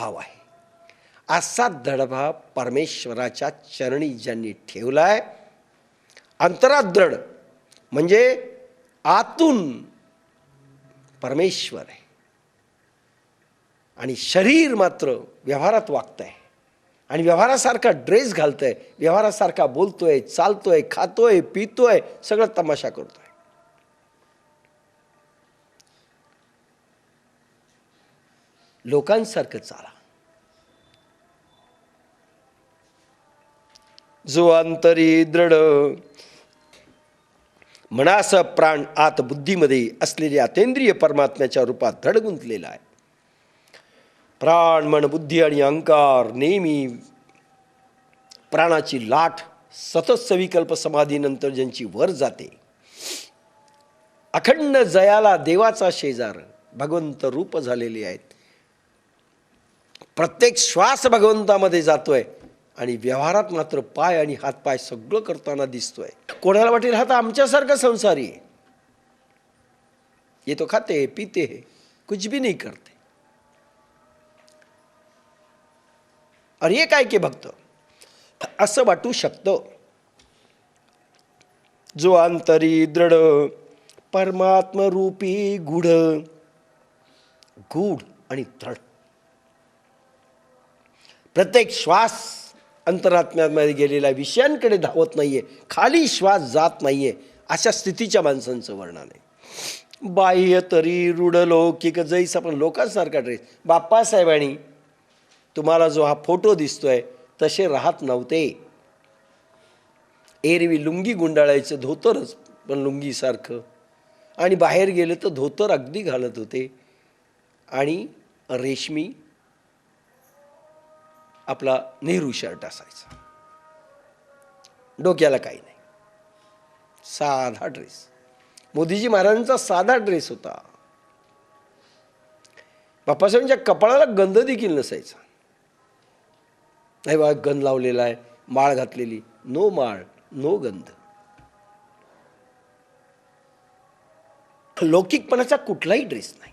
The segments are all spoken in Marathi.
भाव आहे. असा दडभाव परमेश्वराच्या चरणी ज्यांनी ठेवलाय अंतरात दृढ म्हणजे आतून परमेश्वर आहे. आणि शरीर मात्र व्यवहारात वागत आहे आणि व्यवहारासारखा ड्रेस घालतोय व्यवहारासारखा बोलतोय चालतोय खातोय पितोय सगळं तमाशा करतोय. लोकांसारखं चाला. जो अंतरी दृढ. मनास प्राण आत बुद्धीमध्ये असलेल्या अतेंद्रिय परमात्म्याच्या रूपात धड गुंतलेला आहे. प्राण मन बुद्धी आणि अहंकार नेहमी प्राणाची लाट सतत सविकल्प समाधीनंतर ज्यांची वर जाते. अखंड जयाला देवाचा शेजार भगवंत रूप झालेले आहेत. प्रत्येक श्वास भगवंतामध्ये जातोय आणि व्यवहारात मात्र पाय आणि हातपाय सगळं करताना दिसतोय. कोणाला वाटेल हा तर आमच्यासारखा संसारी आहे. ये तो खाते पिते है कुछ भी नहीं करते. अरे हे काय के भक्त? असं वाटू शकतं. जो आंतरी दृढ परमात्मरूपी गुढ गूढ आणि दृढ प्रत्येक श्वास अंतरात्म्यामध्ये गेलेल्या विषयांकडे धावत नाही आहे खाली श्वास जात नाही आहे अशा स्थितीच्या माणसांचं वर्णन आहे. बाह्य तरी रूढ लौकिक जैस आपण लोकांसारखा ड्रेस. बाप्पासाहेबांनी तुम्हाला जो हा फोटो दिसतोय तसे राहत नव्हते. एरवी लुंगी गुंडाळायचं धोतरच पण लुंगीसारखं. आणि बाहेर गेले तर धोतर अगदी घालत होते. आणि रेशमी आपला नेहरू शर्ट असायचा. डोक्याला काही नाही. साधा ड्रेस. मोदीजी महाराजांचा साधा ड्रेस होता. बाप्पासाहेबांच्या कपाळाला गंध देखील नसायचा. नाही बा गंध लावलेला आहे माळ घातलेली. नो माळ नो गंध. लौकिकपणाचा कुठलाही ड्रेस नाही.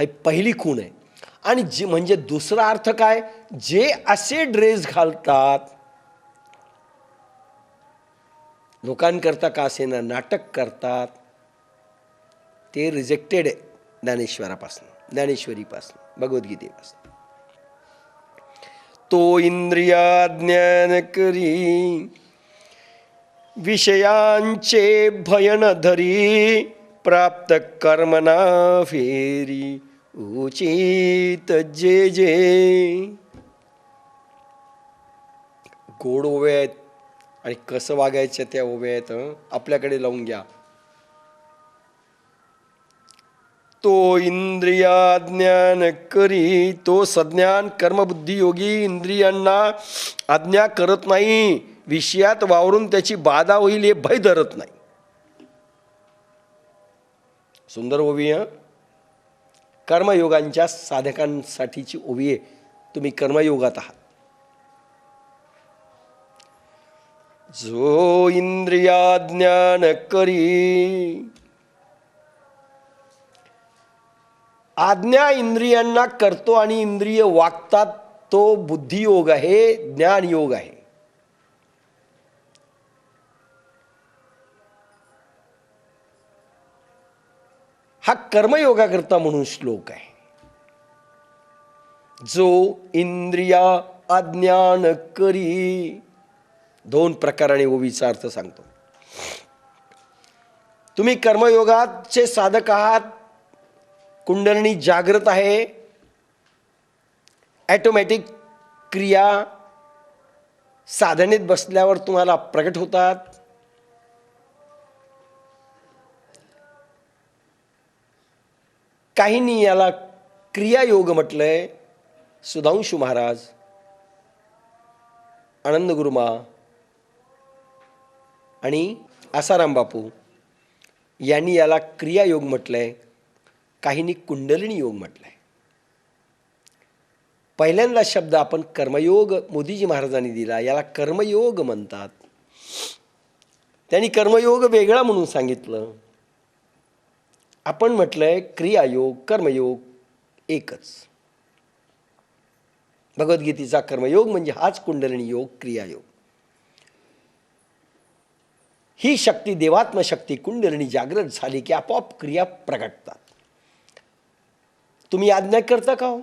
ही पहिली खूण आहे. आणि जे म्हणजे दुसरा अर्थ काय? जे असे ड्रेस घालतात लोकांकरता का असेना नाटक करतात ते रिजेक्टेड आहे ज्ञानेश्वरापासून ज्ञानेश्वरीपासून भगवद्गीतेपासून. तो इंद्रिया ज्ञान करी विषयांचे भयन धरी प्राप्त कर्मना फेरी. उचित जे जे. गोड ओव्या आहेत आणि कसं वागायचं त्या ओव्या आहेत आपल्याकडे लावून घ्या. तो इंद्रिया ज्ञान करी तो सज्ञान कर्मबुद्धी योगी इंद्रियांना आज्ञा करत नाही. विषयात वावरून त्याची बाधा होईल हे भय धरत नाही. सुंदर ओवी हं? कर्मयोगांच्या साधकांसाठीची ओवी आहे. तुम्ही कर्मयोगात आहात. जो इंद्रिया ज्ञान करी आज्ञा इंद्रियांना करतो आणि इंद्रिय वागतात तो बुद्धियोग आहे ज्ञानयोग आहे. हा कर्मयोगाकरता म्हणून श्लोक आहे. जो इंद्रिया अज्ञान करी दोन प्रकाराने ओवीचा अर्थ सांगतो. तुम्ही कर्मयोगाचे साधक आहात कुंडलनी जागृत आहे ॲटोमॅटिक क्रिया साधनेत बसल्यावर तुम्हाला प्रकट होतात काहींनी याला क्रियायोग म्हटलंय. सुधांशू महाराज आनंद गुरुमा आणि आसाराम बापू यांनी याला क्रियायोग म्हटलंय काहींनी कुंडलिनी योग म्हटलंय. पहिल्यांदा शब्द आपण कर्मयोग मोदीजी महाराजांनी दिला याला कर्मयोग म्हणतात. त्यांनी कर्मयोग वेगळा म्हणून सांगितलं. आपण म्हटलंय क्रियायोग कर्मयोग एकच. भगवद्गीतेचा कर्मयोग म्हणजे हाच कुंडलिनी योग क्रियायोग ही शक्ती देवात्मशक्ती कुंडलिनी जागृत झाली की आपोआप क्रिया प्रगटतात. तुम्ही आज्ञा करता का हो?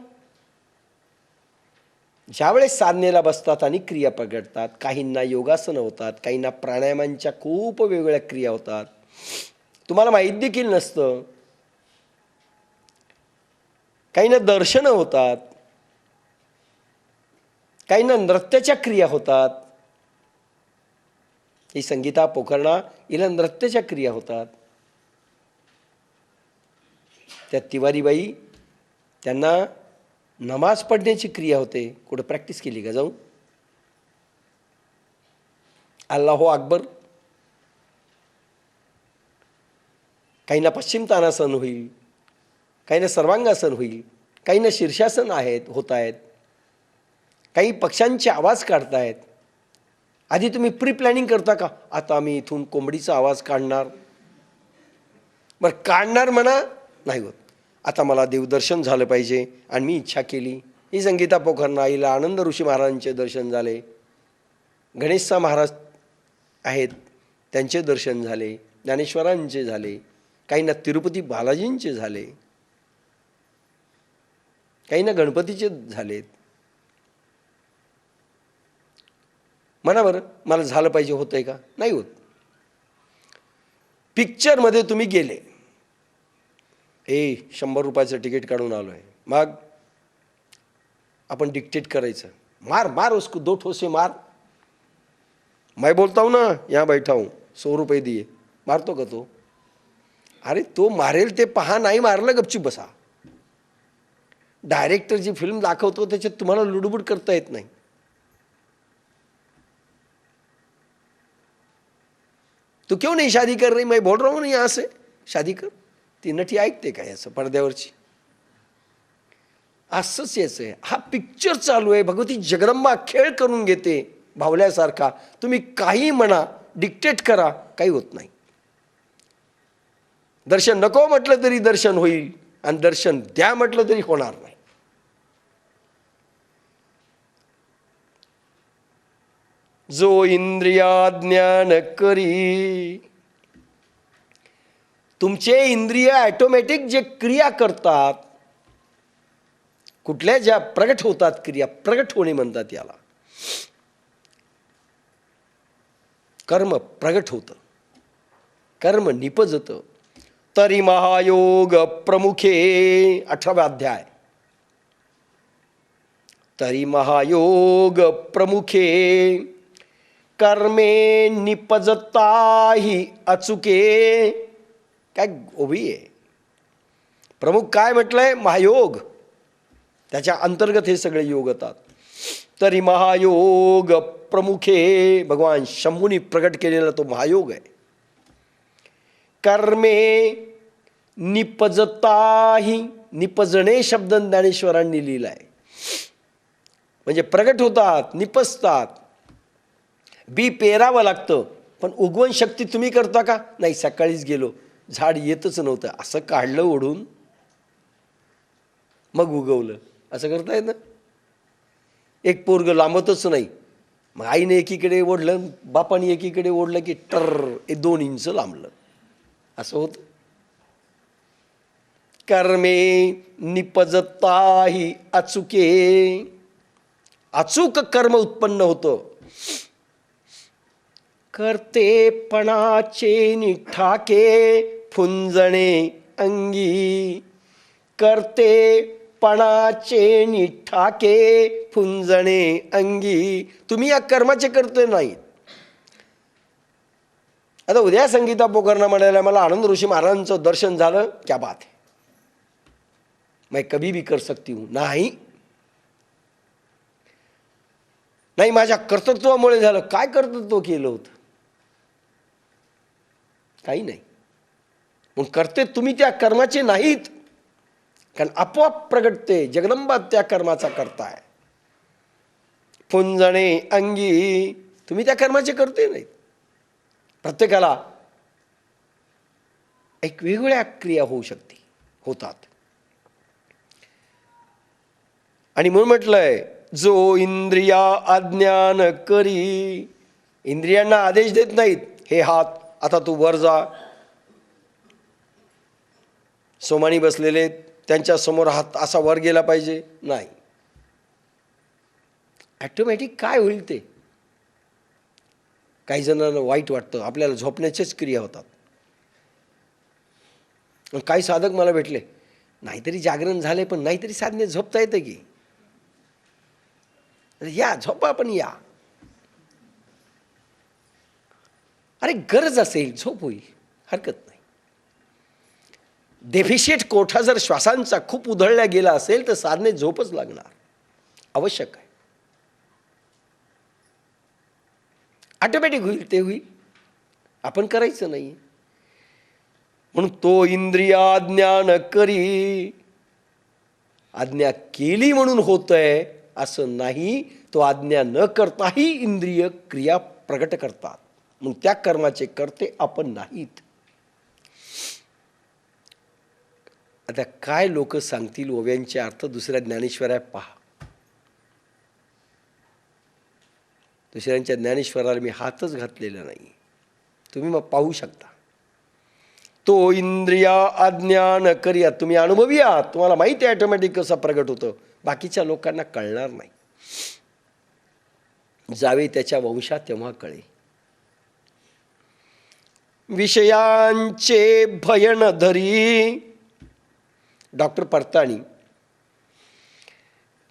ज्यावेळेस साधनेला बसतात आणि क्रिया प्रगटतात काहींना योगासनं होतात काहींना प्राणायामांच्या खूप वेगवेगळ्या क्रिया होतात. तुम्हाला माहीत देखील नसतं. काहींना दर्शनं होतात. काहींना नृत्याच्या क्रिया होतात. ही संगीता पोखरणा हिला नृत्याच्या क्रिया होतात. त्या तिवारीबाई त्यांना नमाज पढण्याची क्रिया होते. कुठं प्रॅक्टिस केली का जाऊन? अल्लाहो अकबर. काहींना पश्चिम तानासन होईल काहींना सर्वांगासन होईल काहींना शीर्षासन आहेत होत आहेत काही पक्ष्यांचे आवाज काढतायत. आधी तुम्ही प्री प्लॅनिंग करता का? आता आम्ही इथून कोंबडीचा आवाज काढणार. बरं काढणार म्हणा नाही होत. आता मला देवदर्शन झालं पाहिजे आणि मी इच्छा केली. ही संगीता पोखरणा आईला आनंद ऋषी महाराजांचे दर्शन झाले. गणेशचा महाराज आहेत त्यांचे दर्शन झाले ज्ञानेश्वरांचे झाले. काहींना तिरुपती बालाजींचे झाले. काहींना गणपतीचे झालेत. मनावर बरं मला झालं पाहिजे होतंय का? नाही होत. पिक्चरमध्ये तुम्ही गेले. ए शंभर रुपयाचं तिकीट काढून आलो आहे मग आपण डिक्टेट करायचं. मार मार उसको दो ठोसे मार. मैं बोलता हूं ना यहाँ बैठा हूं सौ रुपये दिए. मारतो का तो? अरे तो मारेल ते पहा नाही मारलं गपची बसा. डायरेक्टर जी फिल्म दाखवतो त्याच्यात तुम्हाला लुडबुड करता येत नाही. तू क्यों नहीं शादी कर रही? मैं बोल रहा हूं ना यहाँ से. शादी कर. ती नटी ऐकते काय असं पडद्यावरची? असंच याचं आहे. हा पिक्चर चालू आहे. भगवती जगदंबा खेळ करून घेते. भावल्यासारखा. तुम्ही काही म्हणा डिक्टेट करा. काही होत नाही. दर्शन नको म्हटलं तरी दर्शन होईल आणि दर्शन द्या म्हटलं तरी होणार नाही. जो इंद्रिया ज्ञान करी तुमचे इंद्रिय ॲटोमॅटिक जे क्रिया करतात कुठल्या ज्या प्रगट होतात क्रिया प्रगट होणे म्हणतात याला. कर्म प्रगट होतं. कर्म निपजतं. तरी महायोग प्रमुखे अठरावा अध्याय. तरी महायोग प्रमुखे कर्मे निपजताही अचुके. काय ओबी आहे. प्रमुख काय म्हटलंय? महायोग. त्याच्या अंतर्गत हे सगळे योग येतात. तरी महायोग प्रमुखे भगवान शंभूनी प्रकट केलेला तो महायोग आहे. कर्मे निपजताही निपजणे शब्द ज्ञानेश्वरांनी लिहिला आहे म्हणजे प्रगट होतात निपजतात. बी पेरावं लागतं पण उगवण शक्ती तुम्ही करता का? नाही सकाळीच गेलो. झाड येतच नव्हतं. असं काढलं ओढून मग उगवलं. असं करता येत एक पोरग लांबतच नाही. मग आईने एकीकडे ओढलं बापाने एकीकडे ओढलं की टर हे दोन इंच लांबलं. असं होतं कर्मे निपजताही अचुके. अचूक कर्म उत्पन्न होतं. कर्तेपणाचे निठाके फुंजणे अंगी. कर्तेपणाचे निठाके फुंजणे अंगी. तुम्ही या कर्माचे करते नाहीत. आता उद्या संगीता पोकरणा म्हणायला मला आनंद ऋषी महाराजांचं दर्शन झालं क्या बात है. मैं कभी भी कर सकती हूं. नाही. नाही माझ्या कर्तृत्वामुळे झालं. काय कर्तृत्व केलं होतं? काही नाही. मग करते तुम्ही त्या कर्माचे नाहीत. कारण आपोआप प्रगटते. जगदंबा त्या कर्माचा करताय. फुंजणे अंगी तुम्ही त्या कर्माचे करते नाहीत. प्रत्येकाला एक वेगवेगळ्या क्रिया होऊ शकते होतात. आणि म्हणून म्हटलंय जो इंद्रिया अज्ञान करी इंद्रियांना आदेश देत नाहीत हे हात आता तू वर जा. सोमानी बसलेले त्यांच्यासमोर हात असा वर गेला पाहिजे? नाही. ॲटोमॅटिक काय होईल ते? काही जणांना वाईट वाटतं आपल्याला झोपण्याच्याच क्रिया होतात. काही साधक मला भेटले नाहीतरी जागरण झाले पण नाहीतरी साधने झोपता येतं की? या झोपा पण या. अरे गरज असेल झोप होईल हरकत नाही. डेफिशिएट कोठा जर श्वासांचा खूप उधळल्या गेला असेल तर साधने झोपच लागणार आवश्यक आहे. ऑटोमॅटिक होईल ते होईल. आपण करायचं नाही. म्हणून तो इंद्रिया ज्ञान करी आज्ञा केली म्हणून होतंय असं नाही तो आज्ञा न करताही इंद्रिय क्रिया प्रगट करतात. मग त्या कर्माचे करते आपण नाहीत. आता काय लोक सांगतील ओव्यांचे अर्थ? दुसऱ्या ज्ञानेश्वराय पहा. दुसऱ्यांच्या ज्ञानेश्वराला मी हातच घातलेला नाही. तुम्ही मग पाहू शकता. तो इंद्रिया अज्ञान करिया तुम्ही अनुभवी आहात तुम्हाला माहिती आहे ऑटोमॅटिक कसं प्रगट होतं. बाकीच्या लोकांना कळणार नाही. जावे त्याच्या वंशात तेव्हा कळे. विषयांचे भयन धरी. डॉक्टर परताणी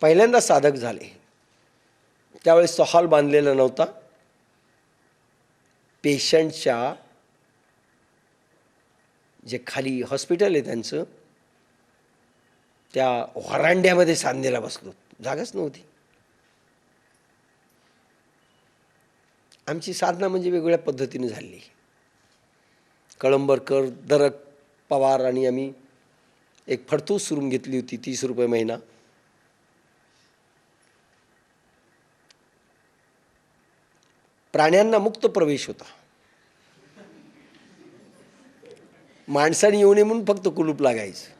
पहिल्यांदा साधक झाले. त्यावेळेस तो हॉल बांधलेला नव्हता. पेशंटच्या जे खाली हॉस्पिटल आहे त्यांचं त्या व्हरांड्यामध्ये सांधेला बसलो. जागाच नव्हती. आमची साधना म्हणजे वेगवेगळ्या पद्धतीने झाली. कळंबरकर दरक पवार आणि आम्ही एक फडतूस रूम घेतली होती तीस रुपये महिना. प्राण्यांना मुक्त प्रवेश होता. माणसाने येऊ नये म्हणून फक्त कुलूप लागायचं.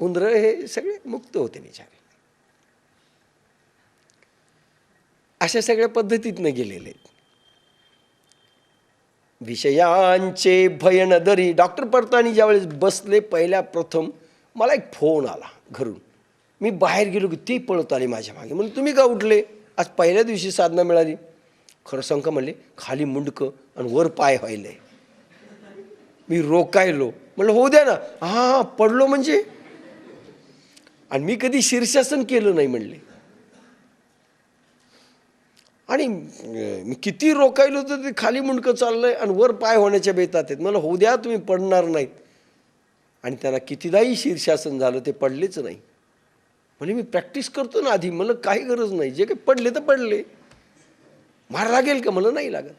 उंदरं हे सगळे मुक्त होते बिचारे. अशा सगळ्या पद्धतीतनं गेलेले आहेत. विषयांचे भयन दरी. डॉक्टर परतानी ज्यावेळेस बसले पहिल्या प्रथम मला एक फोन आला घरून. मी बाहेर गेलो की ती पळत आली माझ्या मागे. म्हणून तुम्ही का उठले? आज पहिल्या दिवशी साधना मिळाली. खरं सांग का म्हणले खाली मुंडकं आणि वर पाय व्हायले. मी रोकायलो. म्हणलं होऊ द्या ना. हां हां पडलो म्हणजे? आणि मी कधी शीर्षासन केलं नाही म्हणले. आणि मी किती रोकायलो तर ते खाली मुंडकं चाललंय आणि वर पाय होण्याच्या बेतात आहेत. मला होऊ द्या तुम्ही पडणार नाहीत. आणि त्यांना कितीदाही शीर्षासन झालं ते पडलेच नाही. म्हणजे मी प्रॅक्टिस करतो ना आधी. मला काही गरज नाही. जे काही पडले तर पडले. मार लागेल का मला नाही लागत.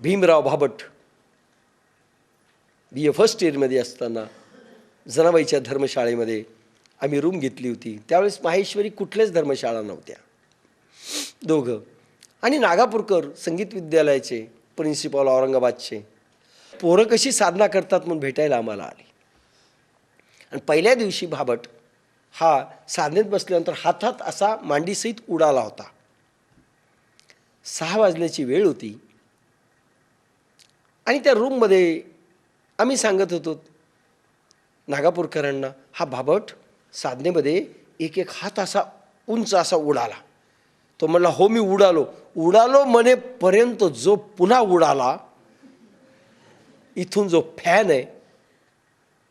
भीमराव भाबट बी ए फर्स्ट इयरमध्ये असताना जनाबाईच्या धर्मशाळेमध्ये आम्ही रूम घेतली होती. त्यावेळेस माहेश्वरी कुठल्याच धर्मशाळा नव्हत्या. दोघं. आणि नागापूरकर संगीत विद्यालयाचे प्रिन्सिपल औरंगाबादचे. पोरं कशी साधना करतात म्हणून भेटायला आम्हाला आली. आणि पहिल्या दिवशी भाबट हा साधनेत बसल्यानंतर हातात असा मांडीसहित उडाला होता. सहा वाजण्याची वेळ होती. आणि त्या रूममध्ये आम्ही सांगत होतो नागापूरकरांना हा बाबट साधनेमध्ये एक एक हात असा उंच असा उडाला. तो म्हणला हो मी उडालो. उडालो म्हणेपर्यंत जो पुन्हा उडाला इथून जो फॅन आहे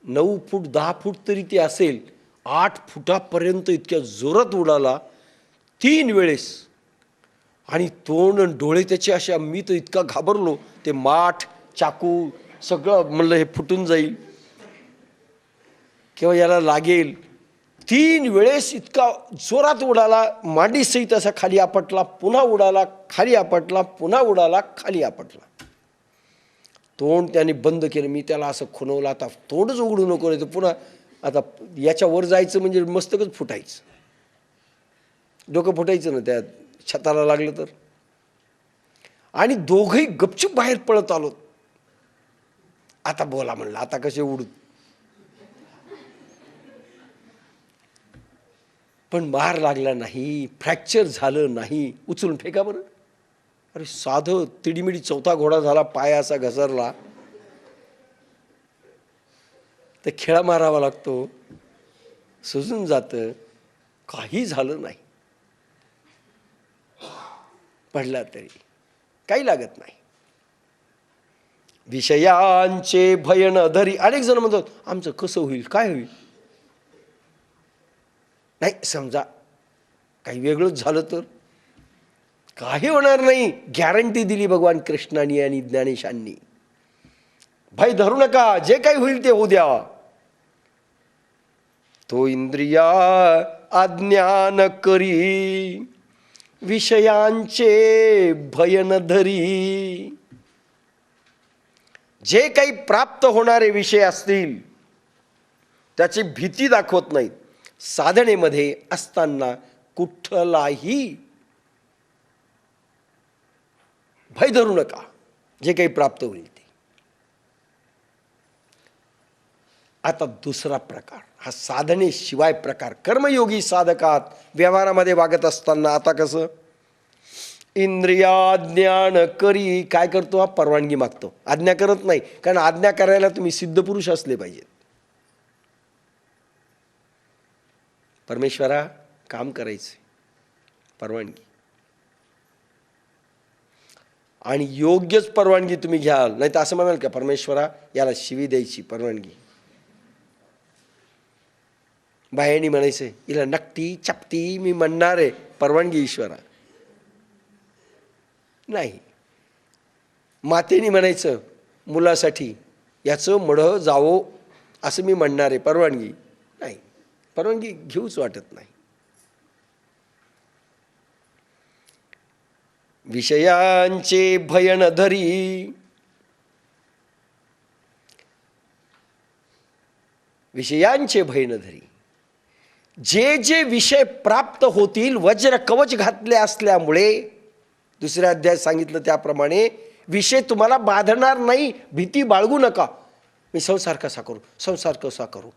नऊ फूट दहा फूट तरी ते असेल आठ फुटापर्यंत इतक्या जोरात उडाला तीन वेळेस. आणि तोंड आणि डोळे त्याचे अशा मी तर इतका घाबरलो ते माठ चाकू सगळं म्हणलं हे फुटून जाईल. किंवा याला लागेल. तीन वेळेस इतका जोरात उडाला मांडीसहित असा खाली आपटला पुन्हा उडाला खाली आपटला पुन्हा उडाला खाली आपटला. तोंड त्याने बंद केलं मी त्याला असं खुणवलं आता तोंडच उघडू नको नाही तर पुन्हा आता याच्यावर जायचं म्हणजे मस्तकच फुटायचं. डोकं फुटायचं ना त्या छताला लागलं तर. आणि दोघंही गपचूप बाहेर पळत आलो. आता बोला म्हणलं आता कसे उडू? पण मार लागला नाही फ्रॅक्चर झालं नाही उचलून फेका बरं. अरे साधं तिडीमिडी चौथा घोडा झाला पाय असा घसरला. तर खेळा मारावा लागतो. सुजून जातं. काही झालं नाही. पडला तरी. काही लागत नाही. विषयांचे भयन धरी. अनेक जण म्हणतात आमचं कसं होईल? काय होईल? नाही समजा काही वेगळंच झालं तर? काही होणार नाही. गॅरंटी दिली भगवान कृष्णाने आणि ज्ञानेशांनी. भय धरू नका. जे काही होईल ते होऊ द्या. तो इंद्रिया अज्ञान करी विषयांचे भयन धरी. जे काही प्राप्त होणारे विषय असतील त्याची भीती दाखवत नाहीत. साधनेमध्ये असताना कुठलाही भय धरू नका जे काही प्राप्त होईल ते. आता दुसरा प्रकार. हा साधनेशिवाय प्रकार. कर्मयोगी साधकात व्यवहारामध्ये वागत असताना आता कसं? इंद्रिया ज्ञान करी काय करतो? हा परवानगी मागतो. आज्ञा करत नाही. कारण आज्ञा करायला तुम्ही सिद्ध पुरुष असले पाहिजेत. परमेश्वरा काम करायचे परवानगी. आणि योग्यच परवानगी तुम्ही घ्याल. नाही तर असं म्हणाल का परमेश्वरा याला शिवी द्यायची परवानगी. बायानी म्हणायचं हिला नकटी चपटी मी म्हणणार आहे परवानगी ईश्वरा नाही मातेने म्हणायचं मुलासाठी याचं मढं जावो असं मी म्हणणार आहे परवानगी नाही परवानगी घेऊच वाटत नाही विषयांचे भयन धरी विषयांचे भयन धरी जे जे विषय प्राप्त होतील वज्र कवच घातले असल्यामुळे दुसऱ्या अध्यायात सांगितलं त्याप्रमाणे विषय तुम्हाला बाधणार नाही भीती बाळगू नका. मी संसार कसा करू? संसार कसा करू?